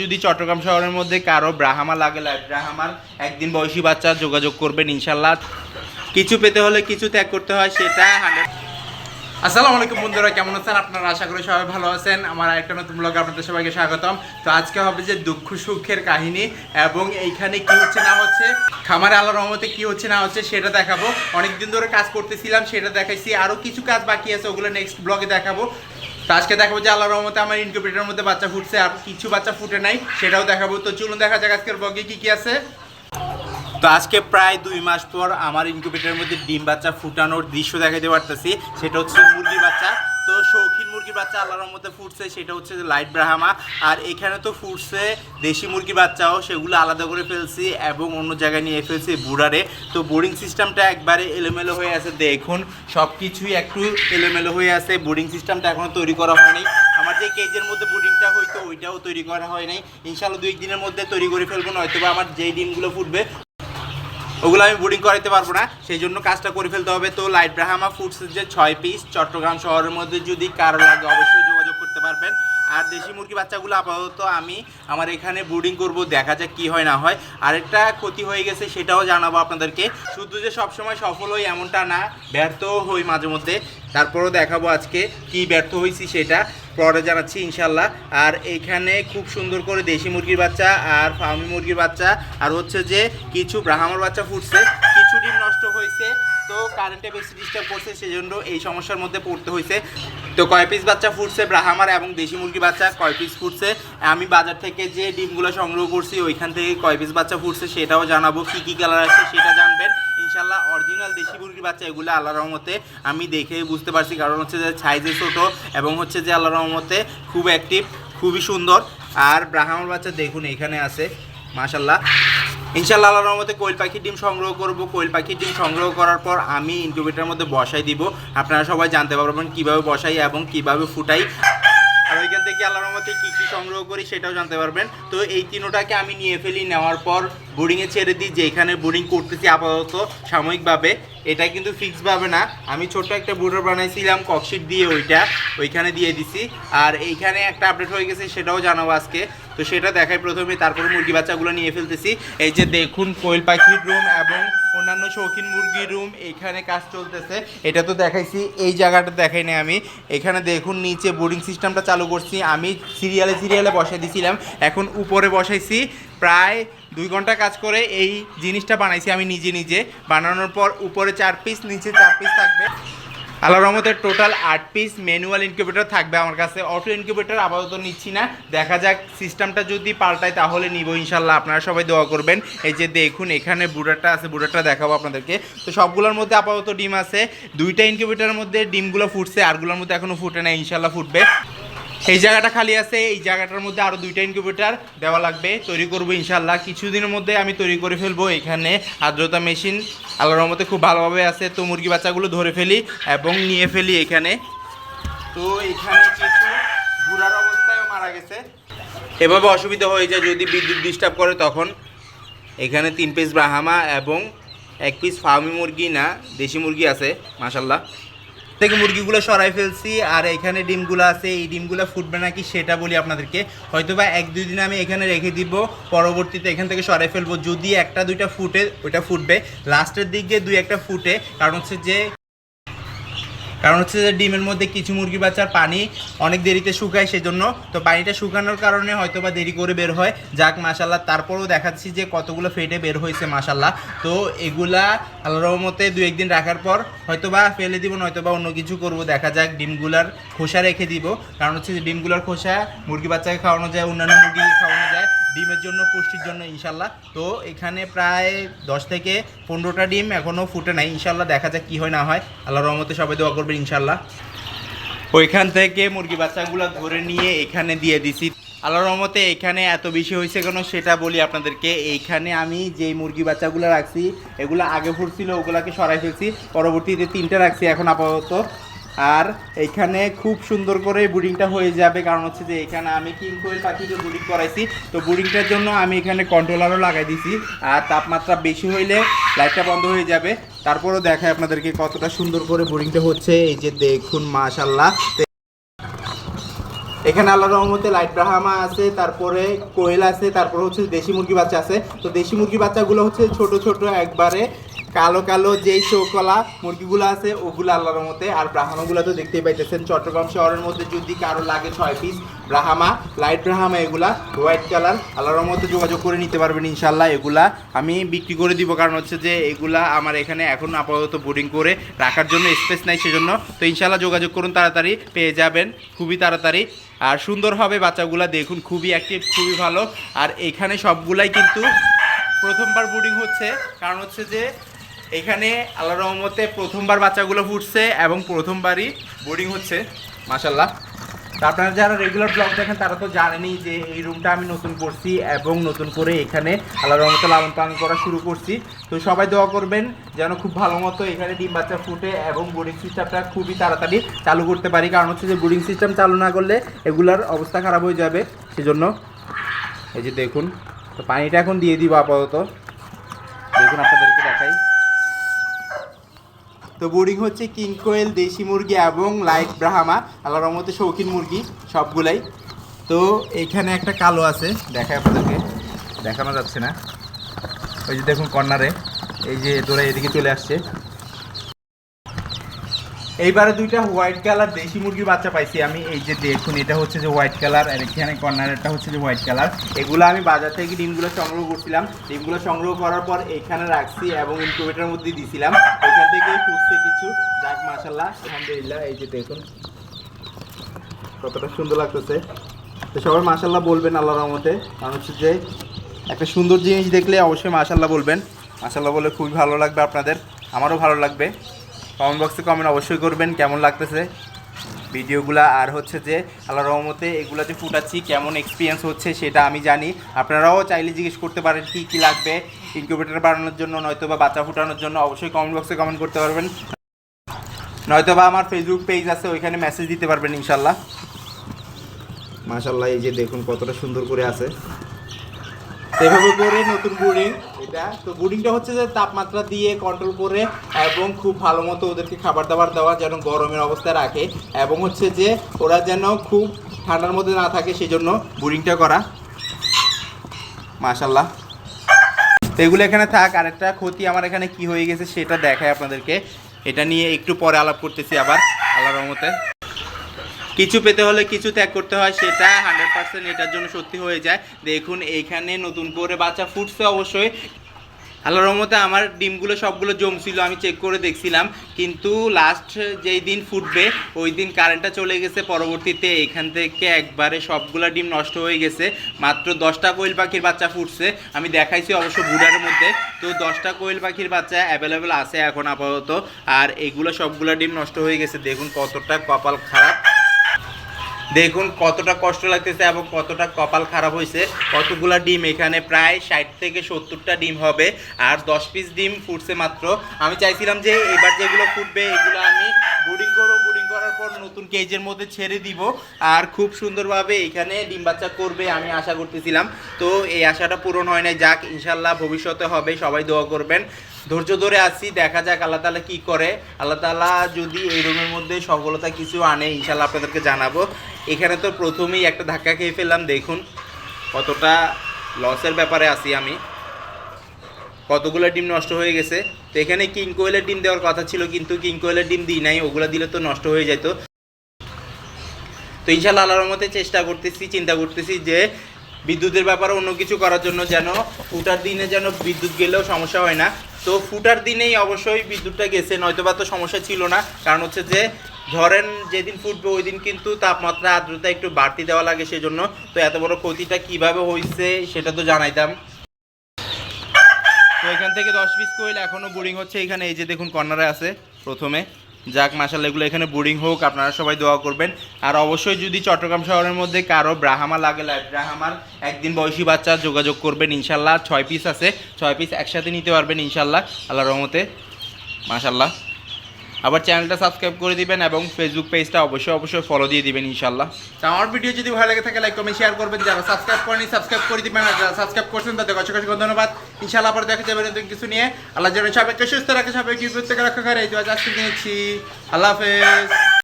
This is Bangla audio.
যদি চট্টগ্রাম শহরের মধ্যে কারও ব্রাহামা লাগে ব্রাহামার, একদিন বয়সী বাচ্চা যোগাযোগ করবেন ইনশাল্লাহ। কিছু পেতে হলে কিছু ত্যাগ করতে হয়, সেটা আসসালামু আলাইকুম বন্ধুরা, কেমন আছেন? আপনারা আশা করি সবাই ভালো আছেন। আমার একটা নতুন ব্লগে আপনাদের সবাইকে স্বাগতম। তো আজকে হবে যে দুঃখ সুখের কাহিনী এবং এইখানে কি হচ্ছে না হচ্ছে, খামারে আল্লাহ রহমতে কি হচ্ছে না হচ্ছে সেটা দেখাবো। অনেকদিন ধরে কাজ করতেছিলাম, সেটা দেখাইছি। আরও কিছু কাজ বাকি আছে, ওগুলো নেক্সট ব্লগে দেখাবো। তো আজকে দেখাবো যে আল্লাহ রহমতে আমার ইনকিউবেটারের মধ্যে বাচ্চা ফুটছে আর কিছু বাচ্চা ফুটে নাই, সেটাও দেখাবো। তো চলুন দেখা যাক আজকের বগে কি কি আছে। তো আজকে প্রায় দুই মাস পর আমার ইনকিউবেটারের মধ্যে ডিম বাচ্চা ফুটানোর দৃশ্য দেখাতে পারতেছি। সেটা হচ্ছে মুরগি বাচ্চা। তো শৌখিন মুরগির বাচ্চা আল্লাহর মধ্যে ফুটছে, সেটা হচ্ছে যে লাইট ব্রাহামা। আর এখানে তো ফুটছে দেশি মুরগির বাচ্চাও, সেগুলো আলাদা করে ফেলছি এবং অন্য জায়গায় নিয়ে ফেলছি বুড়ারে। তো বোর্ডিং সিস্টেমটা একবারে এলোমেলো হয়ে আছে, দেখুন সব কিছুই একটু এলোমেলো হয়ে আছে বোর্ডিং সিস্টেমটা এখনও তৈরি করা হয়নি। আমার যে কেজের মধ্যে বোর্ডিংটা হয়তো ওইটাও তৈরি করা হয় নাই ইনশাল্লাহ দুই দিনের মধ্যে তৈরি করে ফেলব নয়তো আমার যেই ডিমগুলো ফুটবে ওগুলো আমি বোর্ডিং করাতে পারব না। সেই জন্য কাজটা করে ফেলতে হবে। তো লাইট ব্রাহামা ফুডস যে ছয় পিস চট্টগ্রাম শহরের মধ্যে যদি কারও লাগে অবশ্যই যোগাযোগ করতে পারবেন। আর দেশি মুরগি বাচ্চাগুলো আপাতত আমি আমার এখানে বোর্ডিং করব, দেখা যাক কি হয় না হয়। আরেকটা ক্ষতি হয়ে গেছে, সেটাও জানাব আপনাদেরকে। শুধু যে সবসময় সফল হই এমনটা না, ব্যর্থ হই মাঝে মধ্যে। তারপরও দেখাবো আজকে কি ব্যর্থ হয়েছি সেটা। পরে জানাচ্ছি ইনশাল্লাহ আর এখানে খুব সুন্দর করে দেশি মুরগির বাচ্চা আর ফার্মি মুরগির বাচ্চা। আর হচ্ছে যে কিছু ব্রাহ্মর বাচ্চা ফুটছে, কিছু ডিম নষ্ট হয়েছে তো কারেন্টে বেশি ডিস্টার্ব করছে, সেজন্য এই সমস্যার মধ্যে পড়তে হয়েছে তো কয় পিস বাচ্চা ফুটছে ব্রাহ্মার এবং দেশি মুরগি বাচ্চা কয় পিস ফুটছে? আমি বাজার থেকে যে ডিমগুলো সংগ্রহ করছি, ওইখান থেকে কয় পিস বাচ্চা ফুটছে সেটাও জানাব। কি কি কালার আছে সেটা জানবেন। ইনশাল্লাহ অরিজিনাল দেশি মুরগির বাচ্চা এগুলো আল্লাহ রহমতে আমি দেখে বুঝতে পারছি। কারণ হচ্ছে যে সাইজে ছোট এবং হচ্ছে যে আল্লাহ রহমতে খুব অ্যাক্টিভ খুবই সুন্দর। আর ব্রাহ্মণ বাচ্চা দেখুন, এখানে আছে। মাশাল্লাহ ইনশাল্লাহ আল্লাহর রহমতে কোয়েল পাখির ডিম সংগ্রহ করব। কোয়েল পাখির ডিম সংগ্রহ করার পর আমি ইনকিউবেটারের মধ্যে বসাই দিব। আপনারা সবাই জানতে পারবেন কীভাবে বসাই এবং কীভাবে ফুটাই। আর ওইখান থেকে আল্লাহর রহমতে কী কী সংগ্রহ করি সেটাও জানতে পারবেন। তো এই তিনোটাকে আমি নিয়ে ফেলি, নেওয়ার পর বোর্ডিংয়ে ছেড়ে দিই যে এখানে বোর্ডিং করতেছি আপাতত সাময়িকভাবে। এটা কিন্তু ফিক্সভাবে না। আমি ছোট্ট একটা বুডার বানাইছিলাম ককশিট দিয়ে ওইটা ওইখানে দিয়ে দিছি। আর এইখানে একটা আপডেট হয়ে গেছে, সেটাও জানাব আজকে। তো সেটা দেখাই প্রথমে, তারপরে মুরগি বাচ্চাগুলো নিয়ে ফেলতেছি। এই যে দেখুন, কোয়েল পাখির রুম এবং অন্যান্য শৌখিন মুরগির রুম এখানে কাজ চলতেছে। এটা তো দেখাইছি, এই জায়গাটা দেখাই নি আমি। এখানে দেখুন নিচে বোর্ডিং সিস্টেমটা চালু করছি। আমি সিরিয়ালে সিরিয়ালে বসাই দিছিলাম, এখন উপরে বসাইছি। প্রায় দুই ঘণ্টা কাজ করে এই জিনিসটা বানাইছি আমি নিজে নিজে। বানানোর পর উপরে চার পিস নিচে চার পিস থাকবে। আল্লাহ রহমতের টোটাল আট পিস ম্যানুয়াল ইনকিউবেটর থাকবে আমার কাছে। অটো ইনকিউবেটর আপাতত নিচ্ছি না। দেখা যাক সিস্টেমটা যদি পাল্টায় তাহলে নিব ইনশাল্লাহ। আপনারা সবাই দোয়া করবেন। এই যে দেখুন, এখানে বুড়াটা আছে, বুড়াটা দেখাবো আপনাদেরকে। তো সবগুলোর মধ্যে আপাতত ডিম আছে। দুইটা ইনকিউবেটরের মধ্যে ডিমগুলো ফুটছে, আরগুলোর মধ্যে এখনও ফুটে না ইনশাল্লাহ ফুটবে। এই জায়গাটা খালি আছে, এই জায়গাটার মধ্যে আরও দুইটা ইনকিউবেটার দেওয়া লাগবে, তৈরি করব ইনশাল্লাহ কিছুদিনের মধ্যে আমি তৈরি করে ফেলব এখানে। আর্দ্রতা মেশিন আল্লাহর রহমতে খুব ভালোভাবে আছে। তো মুরগি বাচ্চাগুলো ধরে ফেলি এবং নিয়ে ফেলি এখানে। তো এখানে কিছু ঘোরার অবস্থায়ও মারা গেছে। এভাবে অসুবিধা হয়ে যায় যদি বিদ্যুৎ ডিস্টার্ব করে তখন। এখানে তিন পিস ব্রাহামা এবং এক পিস ফার্মি মুরগি না, দেশি মুরগি আছে মাসাল্লাহ থেকে মুরগিগুলো সরাই ফেলছি, আর এখানে ডিমগুলো আছে। এই ডিমগুলো ফুটবে নাকি সেটা বলি আপনাদেরকে। হয়তো বা এক, দুই দিন আমি এখানে রেখে দিব, পরবর্তীতে এখান থেকে সরাই ফেলব। যদি একটা, দুইটা ফুটে, ওইটা ফুটবে। লাস্টের দিক দিয়ে দুই একটা ফুটে, কারণ হচ্ছে যে কারণ হচ্ছে যে ডিমের মধ্যে কিছু মুরগি বাচ্চার পানি অনেক দেরিতে শুকায় সেজন্য, তো পানিটা শুকানোর কারণে হয়তো বা দেরি করে বের হয়। যাক মাসাল্লাহ তারপরেও দেখাচ্ছি যে কতগুলো ফেটে বের হয়েছে মাসাল্লাহ তো এগুলা আল্লাহ রহমতে দু একদিন রাখার পর হয়তো বা ফেলে দিব নয়তো বা অন্য কিছু করব। দেখা যাক, ডিমগুলার খোসা রেখে দিব। কারণ হচ্ছে যে ডিমগুলার খোসা মুরগি বাচ্চাকে খাওয়ানো যায়, অন্যান্য মুরগি খাওয়ানো যায়। ডিমের জন্য, পুষ্টির জন্য, ইনশাল্লাহ। তো এখানে প্রায় দশ থেকে পনেরোটা ডিম এখনও ফুটে নাই। ইনশাল্লাহ দেখা যাক কী হয়, না হয়। আল্লাহ রহমতে সবাই দোয়া করবেন, ইনশাল্লাহ। ওইখান থেকে মুরগি বাচ্চাগুলো ধরে নিয়ে এখানে দিয়ে দিছি। আল্লাহ রহমতে এখানে এত বেশি হয়েছে কেন সেটা বলি আপনাদেরকে। এইখানে আমি যেই মুরগি বাচ্চাগুলো রাখছি, এগুলো আগে ফুটছিল, ওগুলাকে সরাই ফেলছি। পরবর্তীতে তিনটা রাখছি এখন আপাতত। আর এখানে খুব সুন্দর করে বুডিংটা হয়ে যাবে। কারণ হচ্ছে যে এখানে আমি কিং কোয়েল পাখিকে বুডিং করাইছি। তো বুডিংটার জন্য আমি এখানে কন্ট্রোলারও লাগাই দিছি। আর তাপমাত্রা বেশি হইলে লাইটটা বন্ধ হয়ে যাবে। তারপরও দেখায় আপনাদেরকে কতটা সুন্দর করে বোরিংটা হচ্ছে। এই যে দেখুন মাশাল্লাহ এখানে আল্লাহ রহমতে লাইট ব্রাহামা আছে, তারপরে কোয়েল আছে, তারপরে হচ্ছে দেশি মুরগি বাচ্চা আছে। তো দেশি মুরগি বাচ্চাগুলো হচ্ছে ছোট ছোট একবারে কালো কালো যেই চৌকলা মুরগিগুলো আছে, ওগুলো আল্লাহর রহমতে। আর ব্রাহ্মাগুলো তো দেখতেই পাইতেছেন, চট্টগ্রাম শহরের মধ্যে যদি কারও লাগে ছয় পিস ব্রাহামা লাইট ব্রাহামা, এগুলা হোয়াইট কালার আল্লাহর রহমতে যোগাযোগ করে নিতে পারবেন ইনশাল্লাহ এগুলা। আমি বিক্রি করে দিব, কারণ হচ্ছে যে এগুলা আমার এখানে এখন আপাতত বোর্ডিং করে রাখার জন্য স্পেস নাই সেজন্য। তো ইনশাল্লাহ যোগাযোগ করুন, তাড়াতাড়ি পেয়ে যাবেন, খুবই তাড়াতাড়ি। আর সুন্দর হবে বাচ্চাগুলা, দেখুন খুবই অ্যাক্টিভ খুবই ভালো। আর এখানে সবগুলাই কিন্তু প্রথমবার বোর্ডিং হচ্ছে, কারণ হচ্ছে যে এখানে আল্লাহ রহমতে প্রথমবার বাচ্চাগুলো ফুটছে এবং প্রথমবারই বোর্ডিং হচ্ছে মাশাল্লাহ তা আপনারা যারা রেগুলার ব্লগ দেখেন, তারা তো জানেনই যে এই রুমটা আমি নতুন করছি এবং নতুন করে এখানে আল্লাহ রহমতে লালন পালন করা শুরু করছি। তো সবাই দোয়া করবেন যেন খুব ভালো মতো এখানে ডিম বাচ্চা ফুটে এবং বোর্ডিং সিস্টেমটা খুবই তাড়াতাড়ি চালু করতে পারি। কারণ হচ্ছে যে বোর্ডিং সিস্টেম চালু না করলে এগুলার অবস্থা খারাপ হয়ে যাবে। সেজন্য এই যে দেখুন, তো পানিটা এখন দিয়ে দিব আপাতত। দেখুন আপনাদেরকে দেখাই। তো বোর্ডিং হচ্ছে কিং কোয়েল, দেশি মুরগি এবং লাইট ব্রাহামা, আল্লাহর রহমতে শৌখিন মুরগি, সবগুলাই। তো এখানে একটা কালো আছে দেখায় আপনাদেরকে। দেখানো যাচ্ছে না। ওই যে দেখুন কর্নারে, এই যে তোরা এদিকে চলে আসছে। এইবারে দুইটা হোয়াইট কালার দেশি মুরগির বাচ্চা পাইছি আমি। এই যে দেখুন, এটা হচ্ছে যে হোয়াইট কালার আর এখানে কর্নারেরটা হচ্ছে যে হোয়াইট কালার এগুলো আমি বাজার থেকে ডিমগুলো সংগ্রহ করছিলাম। ডিমগুলো সংগ্রহ করার পর এখানে রাখছি এবং ইনকিউবেটারের মধ্যে দিছিলাম। কিছু। যাক আলহামদুলিল্লাহ, এই যে দেখুন, কতটা সুন্দর লাগতেছে। তো সবাই মাশাল্লাহ বলবেন আল্লাহ রহমতে। কারণ হচ্ছে যে, একটা সুন্দর জিনিস দেখলে অবশ্যই মাশাল্লাহ বলবেন। মাশাল্লাহ বলে খুবই ভালো লাগবে আপনাদের, আমারও ভালো লাগবে। কমেন্ট বক্সে কমেন্ট অবশ্যই করবেন, কেমন লাগতেছে। ভিডিওগুলা আর হচ্ছে যে আল্লাহ রহমতে এগুলো যে ফুটাচ্ছি কেমন এক্সপিরিয়েন্স হচ্ছে সেটা আমি জানি। আপনারাও চাইলে জিজ্ঞেস করতে পারেন কী কী লাগবে ইনকিউবেটার বানানোর জন্য নয়তো বা বাচ্চা ফুটানোর জন্য। অবশ্যই কমেন্ট বক্সে কমেন্ট করতে পারবেন। নয়তো বা আমার ফেসবুক পেজ আছে ওইখানে মেসেজ দিতে পারবেন ইনশাল্লাহ মাশাল্লাহ এই যে দেখুন কতটা সুন্দর করে আছে। সেভাবে করে নতুন বোর্ডিং এটা। তো বোর্ডিংটা হচ্ছে যে তাপমাত্রা দিয়ে কন্ট্রোল করে এবং খুব ভালো মতো ওদেরকে খাবার দাবার দেওয়া যেন গরমের অবস্থায় রাখে এবং হচ্ছে যে ওরা যেন খুব ঠান্ডার মধ্যে না থাকে সেই জন্য বোর্ডিংটা করা। মাশাল্লাহ এগুলো এখানে থাক আর একটা ক্ষতি আমার এখানে কি হয়ে গেছে সেটা দেখায় আপনাদেরকে। এটা নিয়ে একটু পরে আলাপ করতেছি আবার, আল্লাহর রহমতে। কিছু পেতে হলে কিছু ত্যাগ করতে হয়, সেটা হান্ড্রেড পার্সেন্ট এটার জন্য সত্যি হয়ে যায়। দেখুন এইখানে নতুন করে বাচ্চা ফুটছে অবশ্যই। আল্লাহর রহমতে আমার ডিমগুলো সবগুলো জমছিল, আমি চেক করে দেখছিলাম। কিন্তু লাস্ট যেই দিন ফুটবে, ওই দিন কারেন্টটা চলে গেছে পরবর্তীতে। এখান থেকে একবারে সবগুলো ডিম নষ্ট হয়ে গেছে। মাত্র দশটা কোয়েল পাখির বাচ্চা ফুটছে। আমি দেখাইছি অবশ্য বুডারের মধ্যে। তো দশটা কোয়েল পাখির বাচ্চা অ্যাভেলেবেল আছে এখন আপাতত। আর এগুলো সবগুলো ডিম নষ্ট হয়ে গেছে। দেখুন কতটা কপাল খারাপ। দেখুন কতটা কষ্ট লাগতেছে এবং কতটা কপাল খারাপ হয়েছে। কতগুলা ডিম এখানে প্রায় ষাট থেকে সত্তরটা ডিম হবে আর দশ পিস ডিম ফুটছে মাত্র। আমি চাইছিলাম যে এবার যেগুলো ফুটবে এগুলো আমি বোর্ডিং করব বোর্ডিং করার পর নতুন কেজের মধ্যে ছেড়ে দিব। আর খুব সুন্দরভাবে এখানে ডিম বাচ্চা করবে আমি আশা করতেছিলাম। তো এই আশাটা পূরণ হয় নাই। যাক, ইনশাল্লাহ ভবিষ্যতে হবে। সবাই দোয়া করবেন। ধৈর্য ধরে আছি, দেখা যাক আল্লাহ তালা কি করে। আল্লাহ তালা যদি এই রুমের মধ্যে সফলতা কিছু আনে ইনশাল্লাহ আপনাদেরকে জানাব। এখানে তো প্রথমেই একটা ধাক্কা খেয়ে ফেললাম, দেখুন। কতটা লসের ব্যাপারে আছি আমি। কতগুলো ডিম নষ্ট হয়ে গেছে। তো এখানে কিং কোয়েলের ডিম দেওয়ার কথা ছিল, কিন্তু কিং কোয়েলের ডিম দিই নাই, ওগুলো দিলে তো নষ্ট হয়ে যেত তো ইনশাল্লাহ আল্লাহর মতে চেষ্টা করতেছি, চিন্তা করতেছি যে বিদ্যুতের ব্যাপারে অন্য কিছু করার জন্য যেন ফুটার দিনে যেন বিদ্যুৎ গেলেও সমস্যা হয় না। তো ফুটার দিনেই অবশ্যই বিদ্যুৎটা গেছে নয়তো বা তো সমস্যা ছিল না। কারণ হচ্ছে যে, ধরেন যেদিন ফুটবে ওই দিন কিন্তু তাপমাত্রা আর্দ্রতা একটু বাড়তি দেওয়া লাগে সেই জন্য তো এত বড় ক্ষতিটা কীভাবে হয়েছে সেটা তো জানাইতাম। তো এখান থেকে দশ পিস কোয়েল এখনও বোরিং হচ্ছে এখানে, এই যে দেখুন কর্নারে আছে প্রথমে। যাক মাসাল এগুলো এখানে বোরিং হোক, আপনারা সবাই দোয়া করবেন। আর অবশ্যই যদি চট্টগ্রাম শহরের মধ্যে কারও ব্রাহামা লাগে ব্রাহামার, একদিন বয়সী বাচ্চা যোগাযোগ করবেন ইনশাল্লাহ ছয় পিস আছে, ছয় পিস একসাথে নিতে পারবেন ইনশাল্লাহ আল্লাহ রহমতে মাশাল্লাহ আবার চ্যানেলটা সাবস্ক্রাইব করে দিবেন এবং ফেসবুক পেজটা অবশ্যই অবশ্যই ফলো দিয়ে দিবেন ইনশাল্লাহ তা আমার ভিডিও যদি ভালো লাগে থাকে লাইক কমেন্ট শেয়ার করবেন। যারা সাবস্ক্রাইব করেনি সাবস্ক্রাইব করে দিবেন। আর যারা সাবস্ক্রাইব করছেন তাদের কাছে কাছে ধন্যবাদ। ইনশাল্লাহ আবার দেখা যাবে নতুন কিছু নিয়ে। আল্লাহ যেন সবাইকে সুস্থ রাখে, সবাইকে বিপদ থেকে রক্ষা করে। আজকে দিয়েছি আল্লাহ হাফেজ।